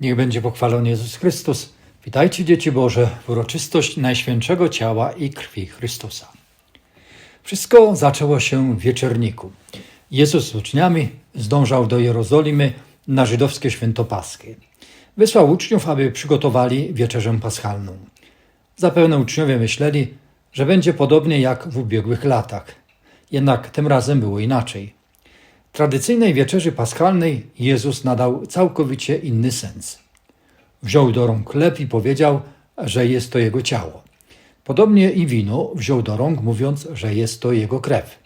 Niech będzie pochwalony Jezus Chrystus. Witajcie dzieci Boże w uroczystość Najświętszego Ciała i Krwi Chrystusa. Wszystko zaczęło się w wieczerniku. Jezus z uczniami zdążał do Jerozolimy na żydowskie święto Paschy. Wysłał uczniów, aby przygotowali wieczerzę paschalną. Zapewne uczniowie myśleli, że będzie podobnie jak w ubiegłych latach. Jednak tym razem było inaczej. Tradycyjnej wieczerzy paschalnej Jezus nadał całkowicie inny sens. Wziął do rąk chleb i powiedział, że jest to jego ciało. Podobnie i wino wziął do rąk, mówiąc, że jest to jego krew.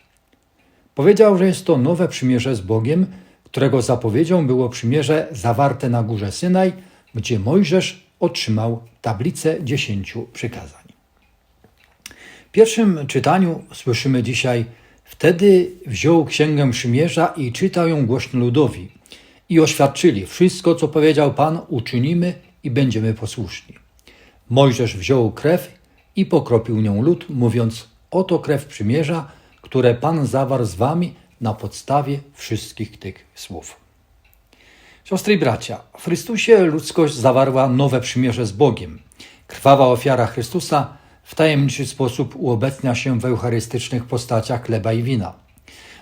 Powiedział, że jest to nowe przymierze z Bogiem, którego zapowiedzią było przymierze zawarte na górze Synaj, gdzie Mojżesz otrzymał tablicę dziesięciu przykazań. W pierwszym czytaniu słyszymy dzisiaj Wtedy wziął księgę przymierza i czytał ją głośno ludowi. I oświadczyli, wszystko co powiedział Pan uczynimy i będziemy posłuszni. Mojżesz wziął krew i pokropił nią lud, mówiąc, oto krew przymierza, które Pan zawarł z wami na podstawie wszystkich tych słów. Siostry i bracia, w Chrystusie ludzkość zawarła nowe przymierze z Bogiem. Krwawa ofiara Chrystusa w tajemniczy sposób uobecnia się w eucharystycznych postaciach chleba i wina,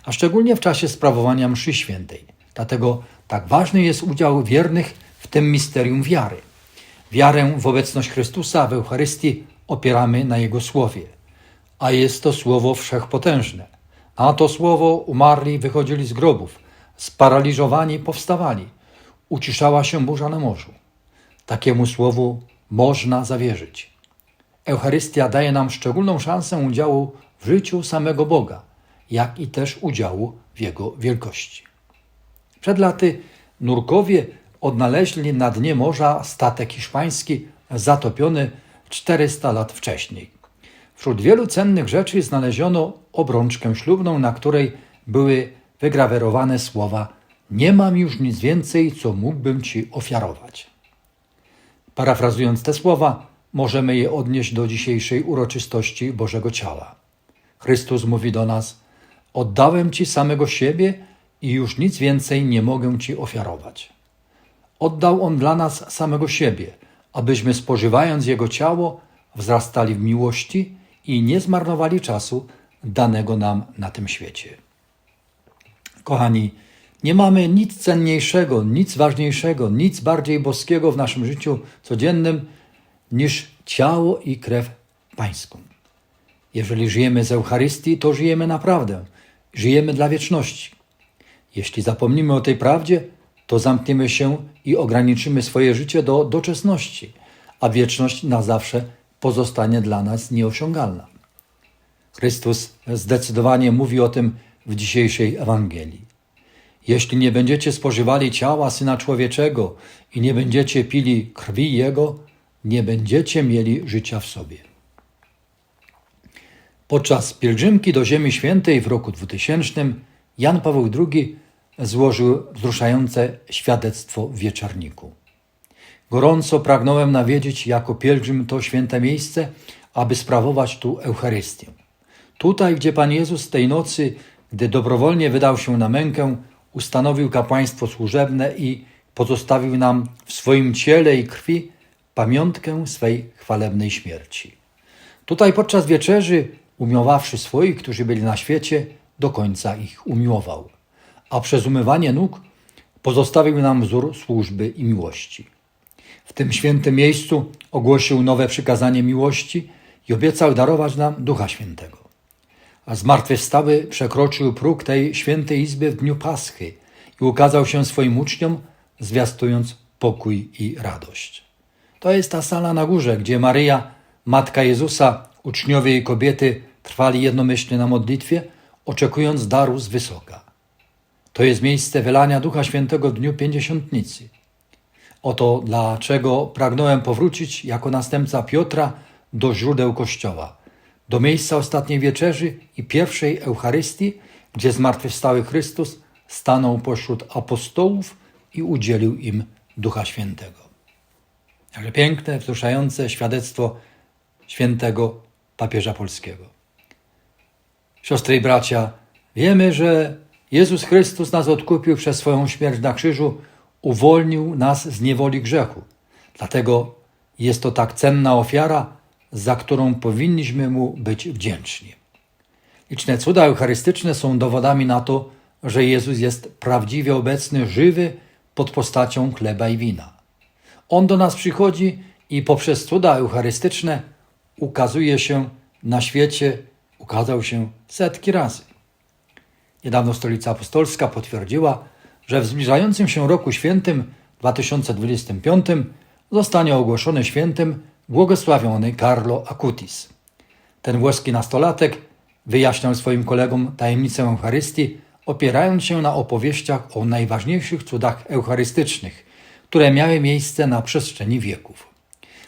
a szczególnie w czasie sprawowania mszy świętej. Dlatego tak ważny jest udział wiernych w tym misterium wiary. Wiarę w obecność Chrystusa w Eucharystii opieramy na Jego Słowie, a jest to Słowo wszechpotężne. A to Słowo umarli wychodzili z grobów, sparaliżowani powstawali, uciszała się burza na morzu. Takiemu Słowu można zawierzyć. Eucharystia daje nam szczególną szansę udziału w życiu samego Boga, jak i też udziału w Jego wielkości. Przed laty nurkowie odnaleźli na dnie morza statek hiszpański zatopiony 400 lat wcześniej. Wśród wielu cennych rzeczy znaleziono obrączkę ślubną, na której były wygrawerowane słowa Nie mam już nic więcej, co mógłbym Ci ofiarować. Parafrazując te słowa, możemy je odnieść do dzisiejszej uroczystości Bożego Ciała. Chrystus mówi do nas: Oddałem Ci samego siebie i już nic więcej nie mogę Ci ofiarować. Oddał On dla nas samego siebie, abyśmy spożywając Jego ciało wzrastali w miłości i nie zmarnowali czasu danego nam na tym świecie. Kochani, nie mamy nic cenniejszego, nic ważniejszego, nic bardziej boskiego w naszym życiu codziennym niż ciało i krew Pańską. Jeżeli żyjemy z Eucharystii, to żyjemy naprawdę, żyjemy dla wieczności. Jeśli zapomnimy o tej prawdzie, to zamkniemy się i ograniczymy swoje życie do doczesności, a wieczność na zawsze pozostanie dla nas nieosiągalna. Chrystus zdecydowanie mówi o tym w dzisiejszej Ewangelii. Jeśli nie będziecie spożywali ciała Syna Człowieczego i nie będziecie pili krwi Jego, nie będziecie mieli życia w sobie. Podczas pielgrzymki do Ziemi Świętej w roku 2000 Jan Paweł II złożył wzruszające świadectwo w wieczorniku. Gorąco pragnąłem nawiedzieć jako pielgrzym to święte miejsce, aby sprawować tu Eucharystię. Tutaj, gdzie Pan Jezus tej nocy, gdy dobrowolnie wydał się na mękę, ustanowił kapłaństwo służebne i pozostawił nam w swoim ciele i krwi pamiątkę swej chwalebnej śmierci. Tutaj podczas wieczerzy, umiłowawszy swoich, którzy byli na świecie, do końca ich umiłował, a przez umywanie nóg pozostawił nam wzór służby i miłości. W tym świętym miejscu ogłosił nowe przykazanie miłości i obiecał darować nam Ducha Świętego. A zmartwychwstały przekroczył próg tej świętej izby w dniu Paschy i ukazał się swoim uczniom, zwiastując pokój i radość. To jest ta sala na górze, gdzie Maryja, Matka Jezusa, uczniowie i kobiety trwali jednomyślnie na modlitwie, oczekując daru z wysoka. To jest miejsce wylania Ducha Świętego w dniu Pięćdziesiątnicy. Oto dlaczego pragnąłem powrócić jako następca Piotra do źródeł Kościoła, do miejsca ostatniej wieczerzy i pierwszej Eucharystii, gdzie zmartwychwstały Chrystus stanął pośród apostołów i udzielił im Ducha Świętego. Jakże piękne, wzruszające świadectwo świętego papieża polskiego. Siostry i bracia, wiemy, że Jezus Chrystus nas odkupił przez swoją śmierć na krzyżu, uwolnił nas z niewoli grzechu. Dlatego jest to tak cenna ofiara, za którą powinniśmy Mu być wdzięczni. Liczne cuda eucharystyczne są dowodami na to, że Jezus jest prawdziwie obecny, żywy pod postacią chleba i wina. On do nas przychodzi i poprzez cuda eucharystyczne ukazuje się na świecie, ukazał się setki razy. Niedawno Stolica Apostolska potwierdziła, że w zbliżającym się roku świętym 2025 zostanie ogłoszony świętym błogosławiony Carlo Acutis. Ten włoski nastolatek wyjaśniał swoim kolegom tajemnicę Eucharystii, opierając się na opowieściach o najważniejszych cudach eucharystycznych, które miały miejsce na przestrzeni wieków.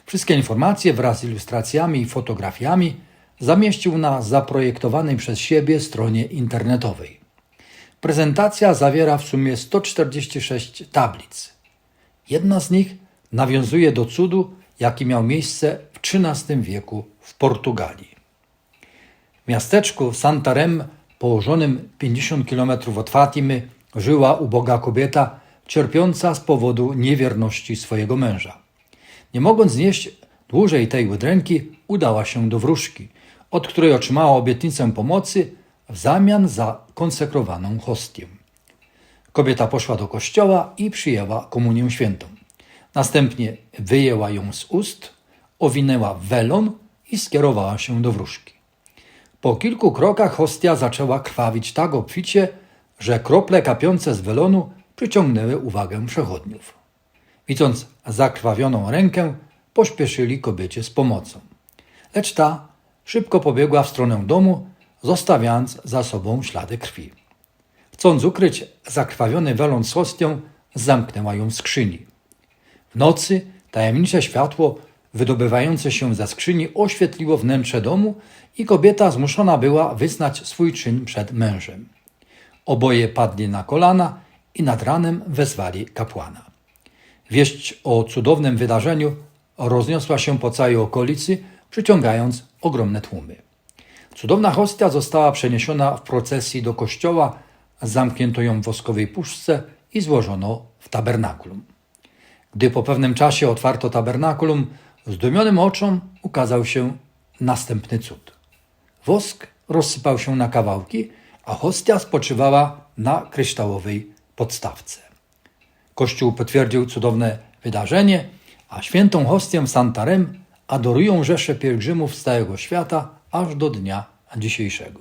Wszystkie informacje wraz z ilustracjami i fotografiami zamieścił na zaprojektowanej przez siebie stronie internetowej. Prezentacja zawiera w sumie 146 tablic. Jedna z nich nawiązuje do cudu, jaki miał miejsce w XIII wieku w Portugalii. W miasteczku Santarem, położonym 50 km od Fatimy, żyła uboga kobieta cierpiąca z powodu niewierności swojego męża. Nie mogąc znieść dłużej tej udręki, udała się do wróżki, od której otrzymała obietnicę pomocy w zamian za konsekrowaną hostię. Kobieta poszła do kościoła i przyjęła komunię świętą. Następnie wyjęła ją z ust, owinęła welon i skierowała się do wróżki. Po kilku krokach hostia zaczęła krwawić tak obficie, że krople kapiące z welonu przyciągnęły uwagę przechodniów. Widząc zakrwawioną rękę, pośpieszyli kobiecie z pomocą. Lecz ta szybko pobiegła w stronę domu, zostawiając za sobą ślady krwi. Chcąc ukryć zakrwawiony welon z hostią, zamknęła ją w skrzyni. W nocy tajemnicze światło wydobywające się ze skrzyni oświetliło wnętrze domu i kobieta zmuszona była wyznać swój czyn przed mężem. Oboje padli na kolana i nad ranem wezwali kapłana. Wieść o cudownym wydarzeniu rozniosła się po całej okolicy, przyciągając ogromne tłumy. Cudowna hostia została przeniesiona w procesji do kościoła, zamknięto ją w woskowej puszce i złożono w tabernakulum. Gdy po pewnym czasie otwarto tabernakulum, zdumionym oczom ukazał się następny cud. Wosk rozsypał się na kawałki, a hostia spoczywała na kryształowej podstawce. Kościół potwierdził cudowne wydarzenie, a świętą hostię w Santarem adorują rzesze pielgrzymów z całego świata aż do dnia dzisiejszego.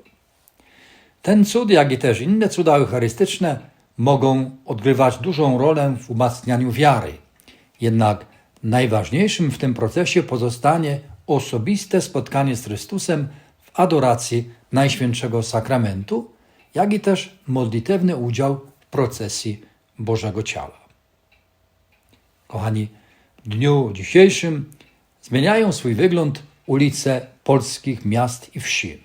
Ten cud, jak i też inne cuda eucharystyczne mogą odgrywać dużą rolę w umacnianiu wiary. Jednak najważniejszym w tym procesie pozostanie osobiste spotkanie z Chrystusem w adoracji Najświętszego Sakramentu, jak i też modlitewny udział procesji Bożego Ciała. Kochani, w dniu dzisiejszym zmieniają swój wygląd ulice polskich miast i wsi.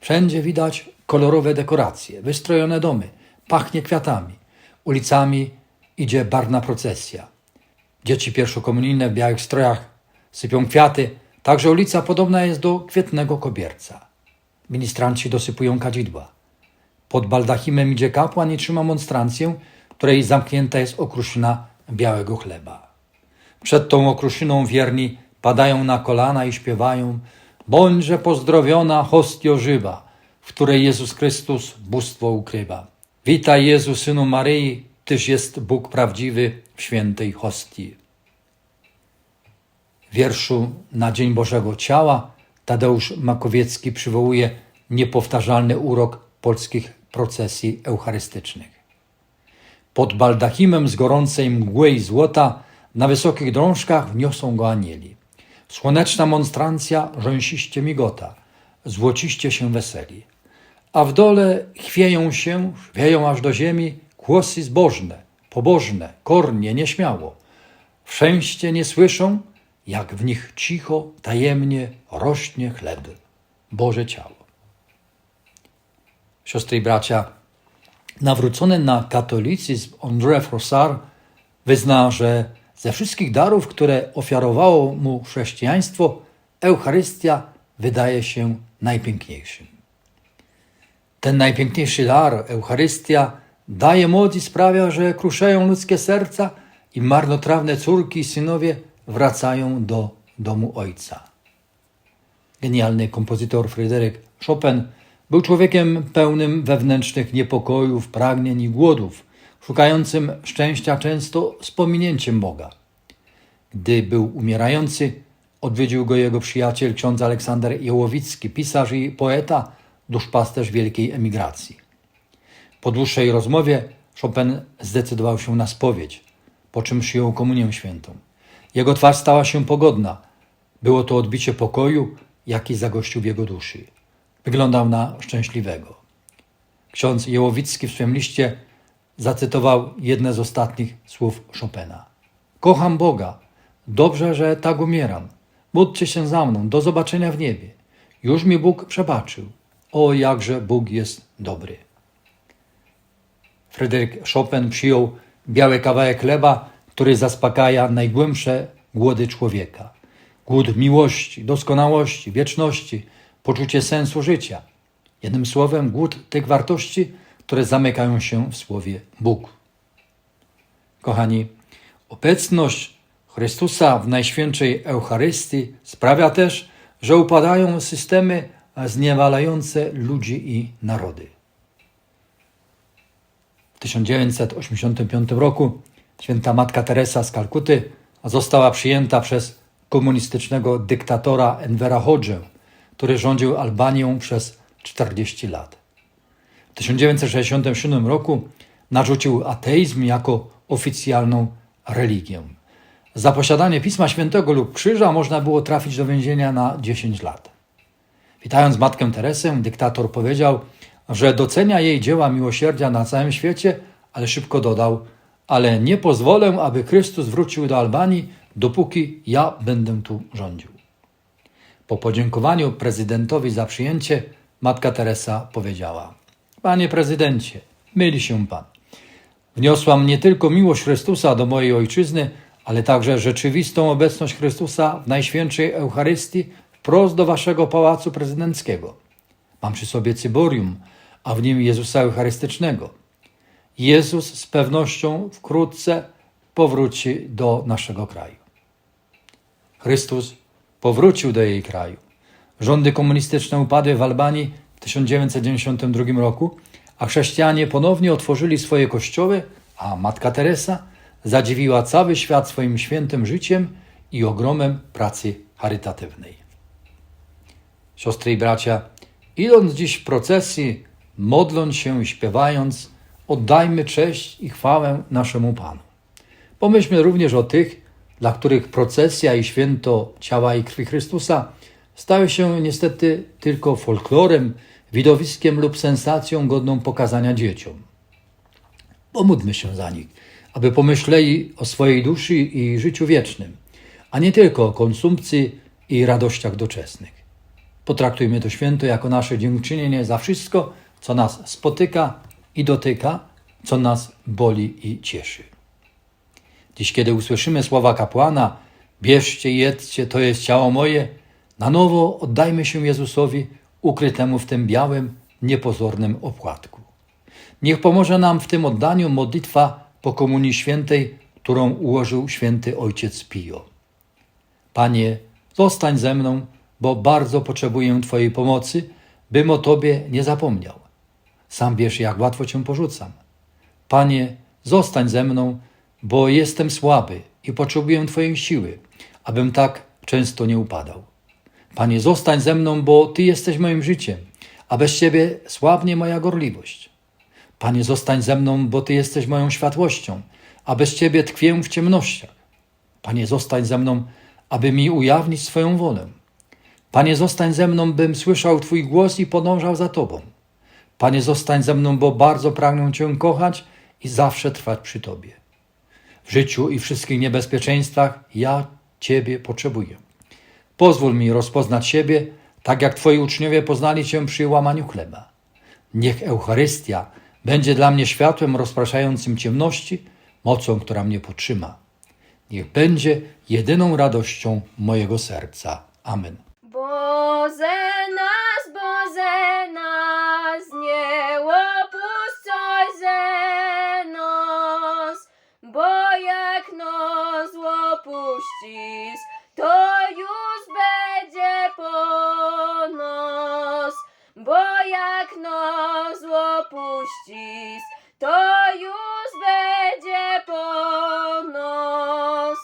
Wszędzie widać kolorowe dekoracje, wystrojone domy, pachnie kwiatami. Ulicami idzie barna procesja. Dzieci pierwszokomunijne w białych strojach sypią kwiaty, także ulica podobna jest do kwietnego kobierca. Ministranci dosypują kadzidła. Pod baldachimem idzie kapłan i trzyma monstrancję, której zamknięta jest okruszyna białego chleba. Przed tą okruszyną wierni padają na kolana i śpiewają Bądźże pozdrowiona hostio żywa, w której Jezus Chrystus bóstwo ukrywa. Witaj Jezu, Synu Maryi, Tyż jest Bóg prawdziwy w świętej hostii. Wierszu na Dzień Bożego Ciała Tadeusz Makowiecki przywołuje niepowtarzalny urok polskich procesji eucharystycznych. Pod baldachimem z gorącej mgły i złota na wysokich drążkach wniosą go anieli. Słoneczna monstrancja rzęsiście migota, złociście się weseli. A w dole chwieją się, wieją aż do ziemi głosy zbożne, pobożne, kornie, nieśmiało. Wszęście nie słyszą, jak w nich cicho, tajemnie rośnie chleb, Boże ciało. Siostry i bracia, nawrócony na katolicyzm André Frossard wyzna, że ze wszystkich darów, które ofiarowało mu chrześcijaństwo, Eucharystia wydaje się najpiękniejszym. Ten najpiękniejszy dar, Eucharystia, daje moc i sprawia, że kruszeją ludzkie serca i marnotrawne córki i synowie wracają do domu ojca. Genialny kompozytor Fryderyk Chopin był człowiekiem pełnym wewnętrznych niepokojów, pragnień i głodów, szukającym szczęścia często z pominięciem Boga. Gdy był umierający, odwiedził go jego przyjaciel ksiądz Aleksander Jełowicki, pisarz i poeta, duszpasterz wielkiej emigracji. Po dłuższej rozmowie Chopin zdecydował się na spowiedź, po czym przyjął komunię świętą. Jego twarz stała się pogodna. Było to odbicie pokoju, jaki zagościł w jego duszy. Wyglądał na szczęśliwego. Ksiądz Jełowicki w swym liście zacytował jedne z ostatnich słów Chopina. Kocham Boga. Dobrze, że tak umieram. Módlcie się za mną. Do zobaczenia w niebie. Już mi Bóg przebaczył. O, jakże Bóg jest dobry. Fryderyk Chopin przyjął biały kawałek chleba, który zaspokaja najgłębsze głody człowieka. Głód miłości, doskonałości, wieczności, poczucie sensu życia. Jednym słowem, głód tych wartości, które zamykają się w słowie Bóg. Kochani, obecność Chrystusa w Najświętszej Eucharystii sprawia też, że upadają systemy zniewalające ludzi i narody. W 1985 roku święta Matka Teresa z Kalkuty została przyjęta przez komunistycznego dyktatora Envera Hodżę, który rządził Albanią przez 40 lat. W 1967 roku narzucił ateizm jako oficjalną religię. Za posiadanie Pisma Świętego lub krzyża można było trafić do więzienia na 10 lat. Witając Matkę Teresę, dyktator powiedział, że docenia jej dzieła miłosierdzia na całym świecie, ale szybko dodał: Ale nie pozwolę, aby Chrystus wrócił do Albanii, dopóki ja będę tu rządził. Po podziękowaniu prezydentowi za przyjęcie, matka Teresa powiedziała: Panie prezydencie, myli się pan. Wniosłam nie tylko miłość Chrystusa do mojej ojczyzny, ale także rzeczywistą obecność Chrystusa w Najświętszej Eucharystii wprost do waszego pałacu prezydenckiego. Mam przy sobie cyborium, a w nim Jezusa Eucharystycznego. Jezus z pewnością wkrótce powróci do naszego kraju. Chrystus powrócił do jej kraju. Rządy komunistyczne upadły w Albanii w 1992 roku, a chrześcijanie ponownie otworzyli swoje kościoły, a Matka Teresa zadziwiła cały świat swoim świętym życiem i ogromem pracy charytatywnej. Siostry i bracia, idąc dziś w procesji, modląc się i śpiewając, oddajmy cześć i chwałę naszemu Panu. Pomyślmy również o tych, dla których procesja i święto ciała i krwi Chrystusa stały się niestety tylko folklorem, widowiskiem lub sensacją godną pokazania dzieciom. Pomódlmy się za nich, aby pomyśleli o swojej duszy i życiu wiecznym, a nie tylko o konsumpcji i radościach doczesnych. Potraktujmy to święto jako nasze dziękczynienie za wszystko, co nas spotyka i dotyka, co nas boli i cieszy. Dziś, kiedy usłyszymy słowa kapłana, bierzcie jedzcie, to jest ciało moje, na nowo oddajmy się Jezusowi, ukrytemu w tym białym, niepozornym opłatku. Niech pomoże nam w tym oddaniu modlitwa po Komunii Świętej, którą ułożył święty ojciec Pio. Panie, zostań ze mną, bo bardzo potrzebuję Twojej pomocy, bym o Tobie nie zapomniał. Sam wiesz, jak łatwo Cię porzucam. Panie, zostań ze mną, bo jestem słaby i potrzebuję Twojej siły, abym tak często nie upadał. Panie, zostań ze mną, bo Ty jesteś moim życiem, a bez Ciebie słabnie moja gorliwość. Panie, zostań ze mną, bo Ty jesteś moją światłością, a bez Ciebie tkwię w ciemnościach. Panie, zostań ze mną, aby mi ujawnić swoją wolę. Panie, zostań ze mną, bym słyszał Twój głos i podążał za Tobą. Panie, zostań ze mną, bo bardzo pragnę Cię kochać i zawsze trwać przy Tobie. W życiu i wszystkich niebezpieczeństwach ja Ciebie potrzebuję. Pozwól mi rozpoznać siebie, tak jak Twoi uczniowie poznali Cię przy łamaniu chleba. Niech Eucharystia będzie dla mnie światłem rozpraszającym ciemności, mocą, która mnie potrzyma. Niech będzie jedyną radością mojego serca. Amen. Boże nas, Boże to już będzie po nos, bo jak nos opuścisz, to już będzie po nos.